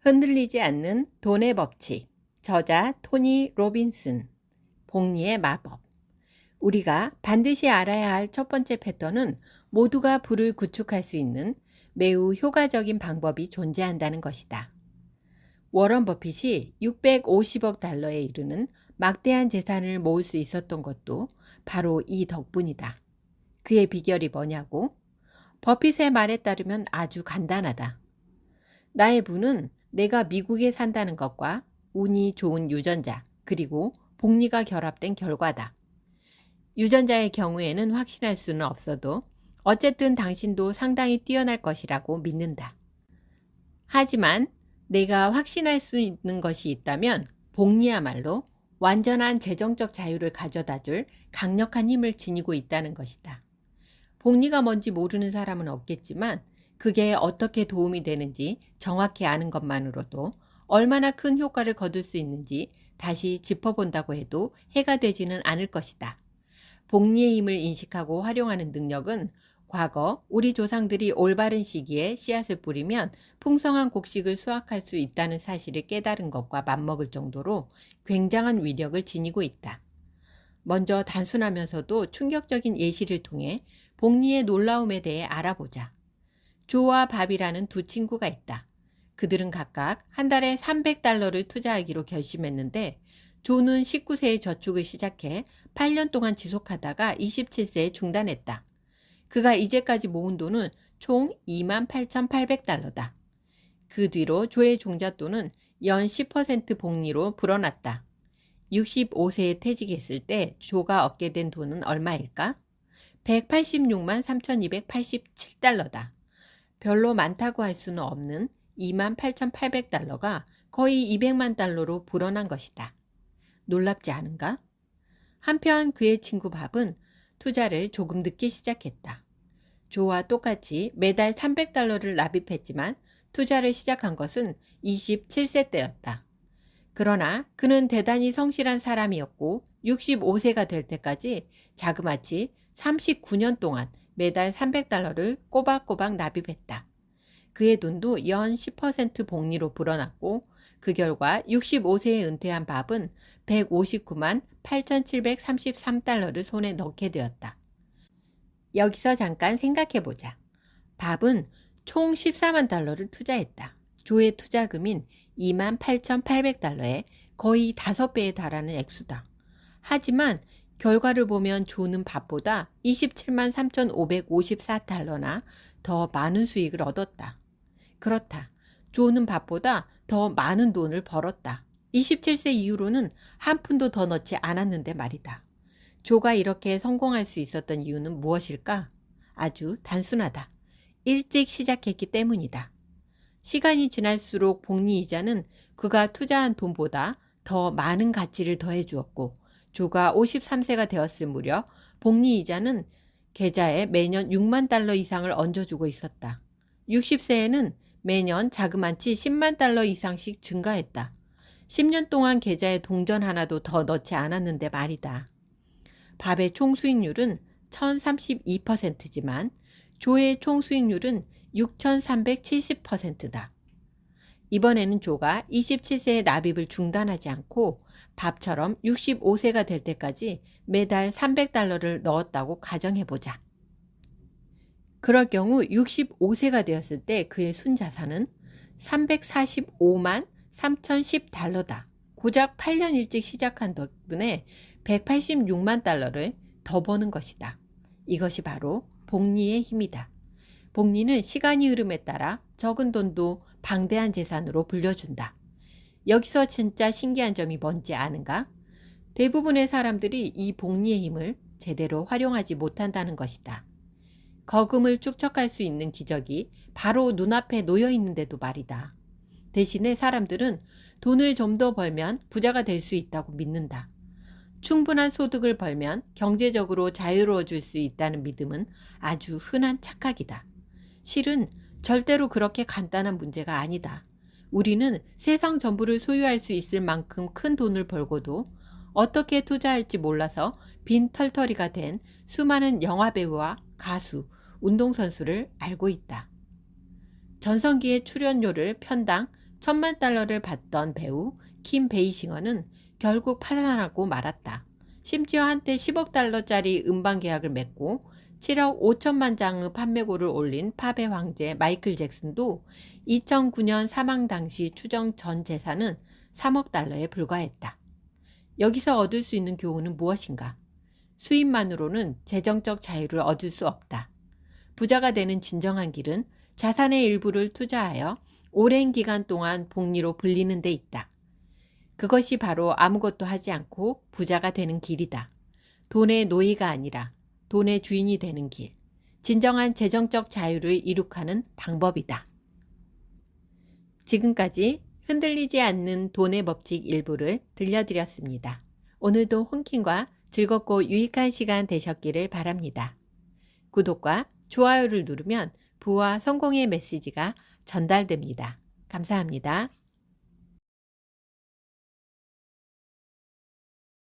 흔들리지 않는 돈의 법칙. 저자 토니 로빈슨. 복리의 마법. 우리가 반드시 알아야 할 첫 번째 패턴은 모두가 부를 구축할 수 있는 매우 효과적인 방법이 존재한다는 것이다. 워런 버핏이 650억 달러에 이르는 막대한 재산을 모을 수 있었던 것도 바로 이 덕분이다. 그의 비결이 뭐냐고? 버핏의 말에 따르면 아주 간단하다. 나의 부는 내가 미국에 산다는 것과 운이 좋은 유전자, 그리고 복리가 결합된 결과다. 유전자의 경우에는 확신할 수는 없어도 어쨌든 당신도 상당히 뛰어날 것이라고 믿는다. 하지만 내가 확신할 수 있는 것이 있다면 복리야말로 완전한 재정적 자유를 가져다 줄 강력한 힘을 지니고 있다는 것이다. 복리가 뭔지 모르는 사람은 없겠지만 그게 어떻게 도움이 되는지 정확히 아는 것만으로도 얼마나 큰 효과를 거둘 수 있는지 다시 짚어본다고 해도 해가 되지는 않을 것이다. 복리의 힘을 인식하고 활용하는 능력은 과거 우리 조상들이 올바른 시기에 씨앗을 뿌리면 풍성한 곡식을 수확할 수 있다는 사실을 깨달은 것과 맞먹을 정도로 굉장한 위력을 지니고 있다. 먼저 단순하면서도 충격적인 예시를 통해 복리의 놀라움에 대해 알아보자. 조와 밥이라는 두 친구가 있다. 그들은 각각 한 달에 300달러를 투자하기로 결심했는데 조는 19세에 저축을 시작해 8년 동안 지속하다가 27세에 중단했다. 그가 이제까지 모은 돈은 총 28,800달러다. 그 뒤로 조의 종잣돈은 연 10% 복리로 불어났다. 65세에 퇴직했을 때 조가 얻게 된 돈은 얼마일까? 186만 3,287달러다. 별로 많다고 할 수는 없는 28,800달러가 거의 200만 달러로 불어난 것이다. 놀랍지 않은가? 한편 그의 친구 밥은 투자를 조금 늦게 시작했다. 조와 똑같이 매달 300달러를 납입했지만 투자를 시작한 것은 27세 때였다. 그러나 그는 대단히 성실한 사람이었고 65세가 될 때까지 자그마치 39년 동안 매달 300달러를 꼬박꼬박 납입했다. 그의 돈도 연 10% 복리로 불어났고 그 결과 65세에 은퇴한 밥은 159만 8,733달러를 손에 넣게 되었다. 여기서 잠깐 생각해 보자. 밥은 총 14만 달러를 투자했다. 조의 투자금인 2만 8,800달러에 거의 5배에 달하는 액수다. 하지만 결과를 보면 조는 밥보다 27만 3,554달러나 더 많은 수익을 얻었다. 그렇다. 조는 밥보다 더 많은 돈을 벌었다. 27세 이후로는 한 푼도 더 넣지 않았는데 말이다. 조가 이렇게 성공할 수 있었던 이유는 무엇일까? 아주 단순하다. 일찍 시작했기 때문이다. 시간이 지날수록 복리 이자는 그가 투자한 돈보다 더 많은 가치를 더해 주었고, 조가 53세가 되었을 무렵 복리 이자는 계좌에 매년 6만 달러 이상을 얹어주고 있었다. 60세에는 매년 자그마치 10만 달러 이상씩 증가했다. 10년 동안 계좌에 동전 하나도 더 넣지 않았는데 말이다. 밥의 총 수익률은 1032%지만 조의 총 수익률은 6370%다. 이번에는 조가 27세의 납입을 중단하지 않고 밥처럼 65세가 될 때까지 매달 300달러를 넣었다고 가정해보자. 그럴 경우 65세가 되었을 때 그의 순자산은 345만 3010달러다. 고작 8년 일찍 시작한 덕분에 186만 달러를 더 버는 것이다. 이것이 바로 복리의 힘이다. 복리는 시간이 흐름에 따라 적은 돈도 방대한 재산으로 불려준다. 여기서 진짜 신기한 점이 뭔지 아는가? 대부분의 사람들이 이 복리의 힘을 제대로 활용하지 못한다는 것이다. 거금을 축적할 수 있는 기적이 바로 눈앞에 놓여 있는데도 말이다. 대신에 사람들은 돈을 좀 더 벌면 부자가 될 수 있다고 믿는다. 충분한 소득을 벌면 경제적으로 자유로워질 수 있다는 믿음은 아주 흔한 착각이다. 실은 절대로 그렇게 간단한 문제가 아니다. 우리는 세상 전부를 소유할 수 있을 만큼 큰 돈을 벌고도 어떻게 투자할지 몰라서 빈털터리가 된 수많은 영화배우와 가수, 운동선수를 알고 있다. 전성기의 출연료를 편당 천만 달러를 받던 배우 킴 베이싱어는 결국 파산하고 말았다. 심지어 한때 10억 달러짜리 음반 계약을 맺고 7억 5천만 장의 판매고를 올린 팝의 황제 마이클 잭슨도 2009년 사망 당시 추정 전 재산은 3억 달러에 불과했다. 여기서 얻을 수 있는 교훈은 무엇인가? 수입만으로는 재정적 자유를 얻을 수 없다. 부자가 되는 진정한 길은 자산의 일부를 투자하여 오랜 기간 동안 복리로 불리는 데 있다. 그것이 바로 아무것도 하지 않고 부자가 되는 길이다. 돈의 노예가 아니라 돈의 주인이 되는 길. 진정한 재정적 자유를 이룩하는 방법이다. 지금까지 흔들리지 않는 돈의 법칙 일부를 들려드렸습니다. 오늘도 혼킨과 즐겁고 유익한 시간 되셨기를 바랍니다. 구독과 좋아요를 누르면 부와 성공의 메시지가 전달됩니다. 감사합니다.